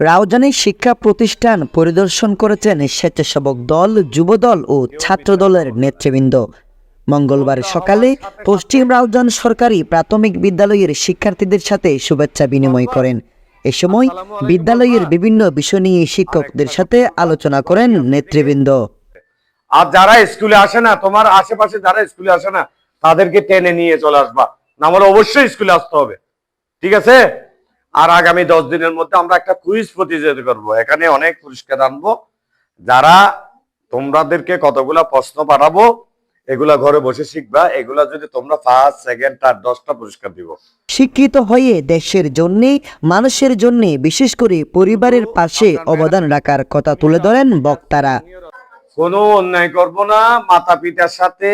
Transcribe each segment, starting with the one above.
রাউজানে শিক্ষা প্রতিষ্ঠান পরিদর্শন করেছেন স্বেচ্ছাসেবক দল, যুবদল ও ছাত্রদলের নেতৃবৃন্দ। মঙ্গলবার সকালে পশ্চিম রাউজান সরকারি প্রাথমিক বিদ্যালয়ের শিক্ষার্থীদের সাথে শুভেচ্ছা বিনিময় করেন। এ সময় বিদ্যালয়ের বিভিন্ন বিষয় নিয়ে শিক্ষকদের সাথে আলোচনা করেন নেতৃবৃন্দ। আর যারা স্কুলে আসে না, তোমার আশেপাশে যারা স্কুলে আসে না, তাদেরকে টেনে নিয়ে চলে আসবা। না হলে অবশ্যই স্কুলে আসতে হবে। ঠিক আছে? আর আগামী দশ দিনের মধ্যে আমরা একটা কুইজ প্রতিযোগিতা করব। এখানে অনেক পুরস্কার আনব। যারা তোমাদেরকে কতগুলা প্রশ্ন পাঠাবো এগুলা ঘরে বসে শিখবা। এগুলা যদি তোমরা ফার্স্ট সেকেন্ড থার্ড দশটা পুরস্কার দিব। শিক্ষিত হয়ে দেশের জন্যে মানুষের জন্য বিশেষ করে পরিবারের পাশে অবদান রাখার কথা তুলে ধরেন বক্তারা। কোনো অন্যায় করব না। মাতা পিতার সাথে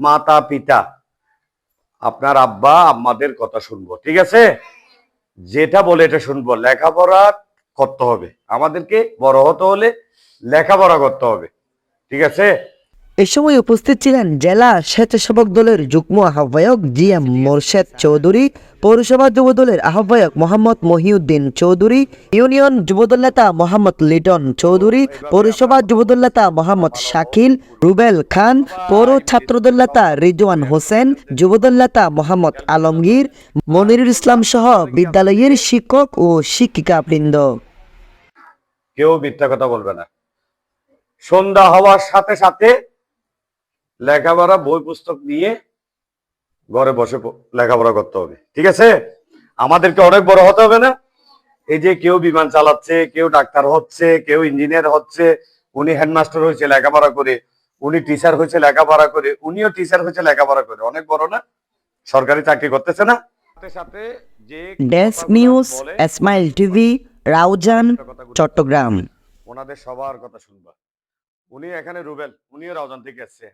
মাতা পিতা আপনার আব্বা আম্মাদের কথা শুনব। ঠিক আছে? যেটা বলে এটা শুনব, লেখাপড়া করতে হবে। আমাদেরকে বড় হতে হলে লেখাপড়া করতে হবে। ঠিক আছে? এ সময় উপস্থিত ছিলেন জেলা স্বেচ্ছাসেবক দলের যুগ্ম আহ্বায়ক জি এম মোরশেদ চৌধুরী, পৌরসভা যুবদলের আহ্বায়ক মোহাম্মদ মহিউদ্দিন চৌধুরী, ইউনিয়ন যুবদল নেতা মোহাম্মদ লিটন চৌধুরী, পৌরসভা যুবদল নেতা মোহাম্মদ শাকিল, রুবেল খান, পৌর ছাত্রদল নেতা রিজওয়ান হোসেন, যুবদল নেতা মোহাম্মদ আলমগীর, মনিরুল ইসলাম সহ বিদ্যালয়ের শিক্ষক ও শিক্ষিকাবৃন্দ। কেউ মিথ্যা কথা বলবে না। সন্ধ্যা হওয়ার সাথে সাথে লেখাপড়া বই পুস্তক নিয়ে ঘরে বসে লেখাপড়া করতে হবে। ঠিক আছে? আমাদেরকে অনেক বড় হতে হবে না? এই যে কেউ বিমান চালাচ্ছে কেউ ডাক্তার হচ্ছে কেউ ইঞ্জিনিয়ার হচ্ছে উনি হেডমাস্টার হয়েছে লেখাপড়া করে উনি টিচার হয়েছে লেখাপড়া করে উনিও টিচার হয়েছে লেখাপড়া করে। অনেক বড় না? সরকারি চাকরি করতেছে না? সাথে সাথে যে ডেস্ক নিউজ বলে, টিভি রাউজান চট্টগ্রাম ওনাদের সবার কথা শুনবা। উনি এখানে রুবেল উনিও রাউজান থেকে এসছে।